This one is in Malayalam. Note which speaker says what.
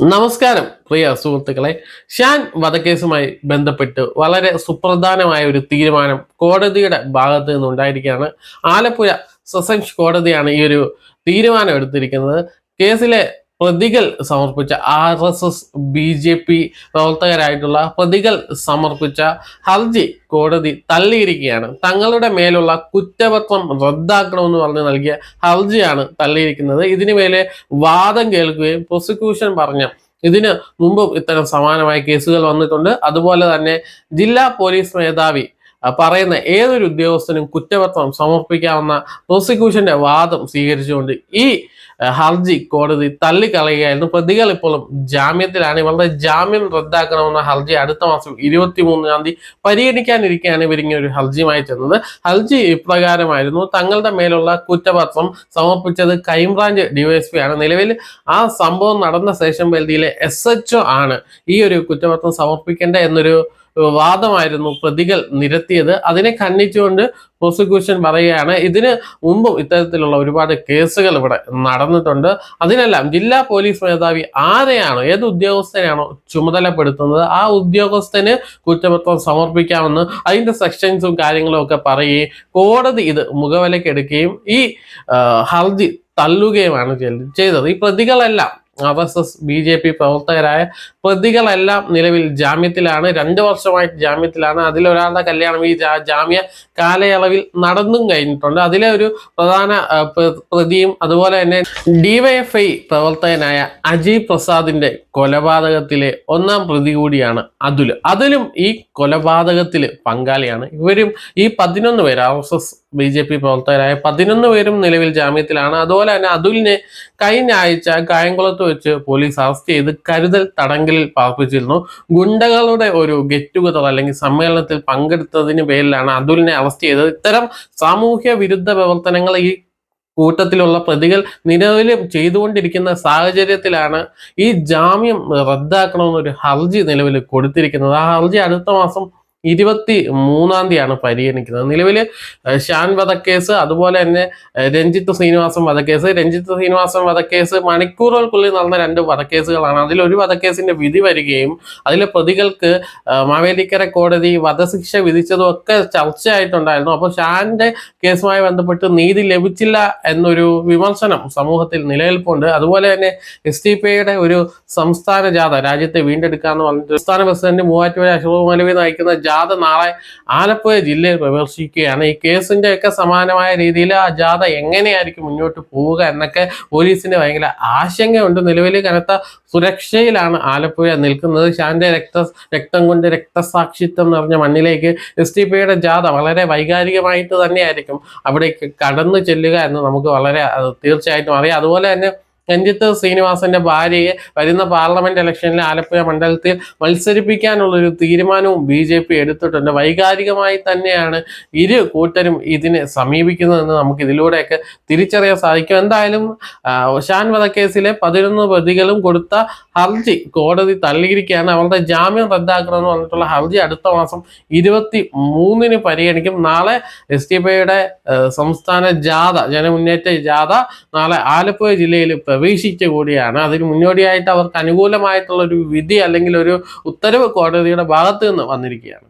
Speaker 1: നമസ്കാരം പ്രിയ സുഹൃത്തുക്കളെ. ഷാൻ വധക്കേസുമായി ബന്ധപ്പെട്ട് വളരെ സുപ്രധാനമായ ഒരു തീരുമാനം കോടതിയുടെ ഭാഗത്ത് നിന്നുണ്ടായിരിക്കുകയാണ്. ആലപ്പുഴ സെഷൻസ് കോടതിയാണ് ഈ ഒരു തീരുമാനം എടുത്തിരിക്കുന്നത്. കേസിലെ പ്രതികൾ സമർപ്പിച്ച R S S B J P പ്രവർത്തകരായിട്ടുള്ള പ്രതികൾ സമർപ്പിച്ച ഹർജി കോടതി തള്ളിയിരിക്കുകയാണ്. തങ്ങളുടെ മേലുള്ള കുറ്റപത്രം റദ്ദാക്കണമെന്ന് പറഞ്ഞ് നൽകിയ ഹർജിയാണ് തള്ളിയിരിക്കുന്നത്. ഇതിനു മേലെ വാദം കേൾക്കുകയും പ്രോസിക്യൂഷൻ പറഞ്ഞ ഇതിന് മുമ്പും ഇത്തരം സമാനമായ കേസുകൾ വന്നിട്ടുണ്ട്. അതുപോലെ തന്നെ ജില്ലാ പോലീസ് മേധാവി പറയുന്ന ഏതൊരു ഉദ്യോഗസ്ഥനും കുറ്റപത്രം സമർപ്പിക്കാവുന്ന പ്രോസിക്യൂഷന്റെ വാദം സ്വീകരിച്ചുകൊണ്ട് ഈ ഹർജി കോടതി തള്ളിക്കളയുകയായിരുന്നു. പ്രതികൾ ഇപ്പോഴും ജാമ്യത്തിലാണ്. ഇവരുടെ ജാമ്യം റദ്ദാക്കണമെന്ന ഹർജി അടുത്ത മാസം ഇരുപത്തി മൂന്നാം തീയതി പരിഗണിക്കാനിരിക്കെയാണ് ഇവരിങ്ങനെ ഒരു ഹർജിയുമായി ചെന്നത്. ഹർജി ഇപ്രകാരമായിരുന്നു തങ്ങളുടെ മേലുള്ള കുറ്റപത്രം സമർപ്പിച്ചത് ക്രൈംബ്രാഞ്ച് ഡിവൈഎസ്പി ആണ്. നിലവിൽ ആ സംഭവം നടന്ന സേഷൻ പരിധിയിലെ എസ് ആണ് ഈ ഒരു കുറ്റപത്രം സമർപ്പിക്കേണ്ട എന്നൊരു വാദമായിരുന്നു പ്രതികൾ നിരത്തിയത്. അതിനെ ഖണ്ഡിച്ചുകൊണ്ട് പ്രോസിക്യൂഷൻ പറയുകയാണ് ഇതിന് മുമ്പും ഇത്തരത്തിലുള്ള ഒരുപാട് കേസുകൾ ഇവിടെ നടന്നിട്ടുണ്ട്. അതിനെല്ലാം ജില്ലാ പോലീസ് മേധാവി ആരെയാണോ ഏത് ഉദ്യോഗസ്ഥനെയാണോ ചുമതലപ്പെടുത്തുന്നത് ആ ഉദ്യോഗസ്ഥന് കുറ്റപത്രം സമർപ്പിക്കാമെന്ന് അതിന്റെ സെക്ഷൻസും കാര്യങ്ങളും ഒക്കെ പറയുകയും കോടതി ഇത് മുഖവിലക്കെടുക്കുകയും ഈ ഹർജി തള്ളുകയുമാണ് ചെയ്തത്. ഈ പ്രതികളെല്ലാം R S S B J P പ്രവർത്തകരായ പ്രതികളെല്ലാം നിലവിൽ ജാമ്യത്തിലാണ്. രണ്ട് വർഷമായിട്ട് ജാമ്യത്തിലാണ്. അതിലൊരാളുടെ കല്യാണം ഈ ജാമ്യ കാലയളവിൽ നടന്നും കഴിഞ്ഞിട്ടുണ്ട്. അതിലെ ഒരു പ്രധാന പ്രതിയും അതുപോലെ തന്നെ ഡിവൈഎഫ്ഐ പ്രവർത്തകനായ അജയ് പ്രസാദിന്റെ കൊലപാതകത്തിലെ ഒന്നാം പ്രതി കൂടിയാണ് അതുൽ അതിലും ഈ കൊലപാതകത്തിൽ പങ്കാളിയാണ്. ഇവരും ഈ പതിനൊന്ന് പേര് R S S B J P പ്രവർത്തകരായ പതിനൊന്ന് പേരും നിലവിൽ ജാമ്യത്തിലാണ്. അതുപോലെ തന്നെ അതുലിനെ കഴിഞ്ഞ ആഴ്ച കായംകുളത്ത് വെച്ച് പോലീസ് അറസ്റ്റ് ചെയ്ത് കരുതൽ തടങ്കലിൽ പാർപ്പിച്ചിരുന്നു. ഗുണ്ടകളുടെ ഒരു ഗെറ്റ് ടുഗദർ അല്ലെങ്കിൽ സമ്മേളനത്തിൽ പങ്കെടുത്തതിന് പേരിലാണ് അതുലിനെ അറസ്റ്റ് ചെയ്തത്. ഇത്തരം സാമൂഹ്യ വിരുദ്ധ പ്രവർത്തനങ്ങൾ ഈ കൂട്ടത്തിലുള്ള പ്രതികൾ നിലവിൽ ചെയ്തുകൊണ്ടിരിക്കുന്ന സാഹചര്യത്തിലാണ് ഈ ജാമ്യം റദ്ദാക്കണമെന്നൊരു ഹർജി നിലവിൽ കൊടുത്തിരിക്കുന്നത്. ആ ഹർജി അടുത്ത മാസം ഇരുപത്തി മൂന്നാം തീയതിയാണ് പരിഗണിക്കുന്നത്. നിലവിൽ ഷാൻ വധക്കേസ് അതുപോലെ തന്നെ രഞ്ജിത്ത് ശ്രീനിവാസൻ വധക്കേസ്. രഞ്ജിത്ത് ശ്രീനിവാസൻ വധക്കേസ് മണിക്കൂറുകൾക്കുള്ളിൽ നടന്ന രണ്ട് വധക്കേസുകളാണ്. അതിലൊരു വധക്കേസിന്റെ വിധി വരികയും അതിലെ പ്രതികൾക്ക് മാവേലിക്കര കോടതി വധശിക്ഷ വിധിച്ചതും ഒക്കെ ചർച്ചയായിട്ടുണ്ടായിരുന്നു. അപ്പോൾ ഷാന്റെ കേസുമായി ബന്ധപ്പെട്ട് നീതി ലഭിച്ചില്ല എന്നൊരു വിമർശനം സമൂഹത്തിൽ നിലനിൽപ്പുണ്ട്. അതുപോലെ തന്നെ എസ് ടി പി ഐയുടെ ഒരു സംസ്ഥാന ജാഥ രാജ്യത്തെ വീണ്ടെടുക്കാന്ന് പറഞ്ഞിട്ട് സംസ്ഥാന പ്രസിഡന്റ് മൂവാറ്റുപുഴ അശോക് മലവി നയിക്കുന്ന ജാഥ നാളെ ആലപ്പുഴ ജില്ലയിൽ പ്രവേശിക്കുകയാണ്. ഈ കേസിന്റെ ഒക്കെ സമാനമായ രീതിയിൽ ആ ജാഥ എങ്ങനെയായിരിക്കും മുന്നോട്ട് പോവുക എന്നൊക്കെ പോലീസിന് ഭയങ്കര ആശങ്കയുണ്ട്. നിലവിൽ കനത്ത സുരക്ഷയിലാണ് ആലപ്പുഴ നിൽക്കുന്നത്. ഷാന്റെ രക്ത രക്തം കൊണ്ട് രക്തസാക്ഷിത്വം നിറഞ്ഞ മണ്ണിലേക്ക് എസ് ടി പിയുടെ ജാഥ വളരെ വൈകാരികമായിട്ട് തന്നെയായിരിക്കും അവിടേക്ക് കടന്നു ചെല്ലുക എന്ന് നമുക്ക് വളരെ തീർച്ചയായിട്ടും അറിയാം. അതുപോലെ തന്നെ രഞ്ജിത്ത് ശ്രീനിവാസന്റെ ഭാര്യയെ വരുന്ന പാർലമെന്റ് ഇലക്ഷനിൽ ആലപ്പുഴ മണ്ഡലത്തിൽ മത്സരിപ്പിക്കാനുള്ളൊരു തീരുമാനവും ബി ജെ പി എടുത്തിട്ടുണ്ട്. വൈകാരികമായി തന്നെയാണ് ഇരു കൂട്ടരും ഇതിനെ സമീപിക്കുന്നതെന്ന് നമുക്ക് ഇതിലൂടെയൊക്കെ തിരിച്ചറിയാൻ സാധിക്കും. എന്തായാലും ഷാൻ വധക്കേസിലെ പതിനൊന്ന് പ്രതികളും കൊടുത്ത ഹർജി കോടതി തള്ളിയിരിക്കുകയാണ്. അവരുടെ ജാമ്യം റദ്ദാക്കണമെന്ന് പറഞ്ഞിട്ടുള്ള ഹർജി അടുത്ത മാസം ഇരുപത്തി മൂന്നിന് പരിഗണിക്കും. നാളെ എസ് ടി പി ഐയുടെ സംസ്ഥാന ജാഥ ജനമുന്നേറ്റ ജാഥ നാളെ ആലപ്പുഴ ജില്ലയിൽ പ്രവേശിച്ച കൂടിയാണ് അതിന് മുന്നോടിയായിട്ട് അവർക്ക് അനുകൂലമായിട്ടുള്ള ഒരു വിധി അല്ലെങ്കിൽ ഒരു ഉത്തരവ് കോടതിയുടെ ഭാഗത്ത് നിന്ന് വന്നിരിക്കുകയാണ്.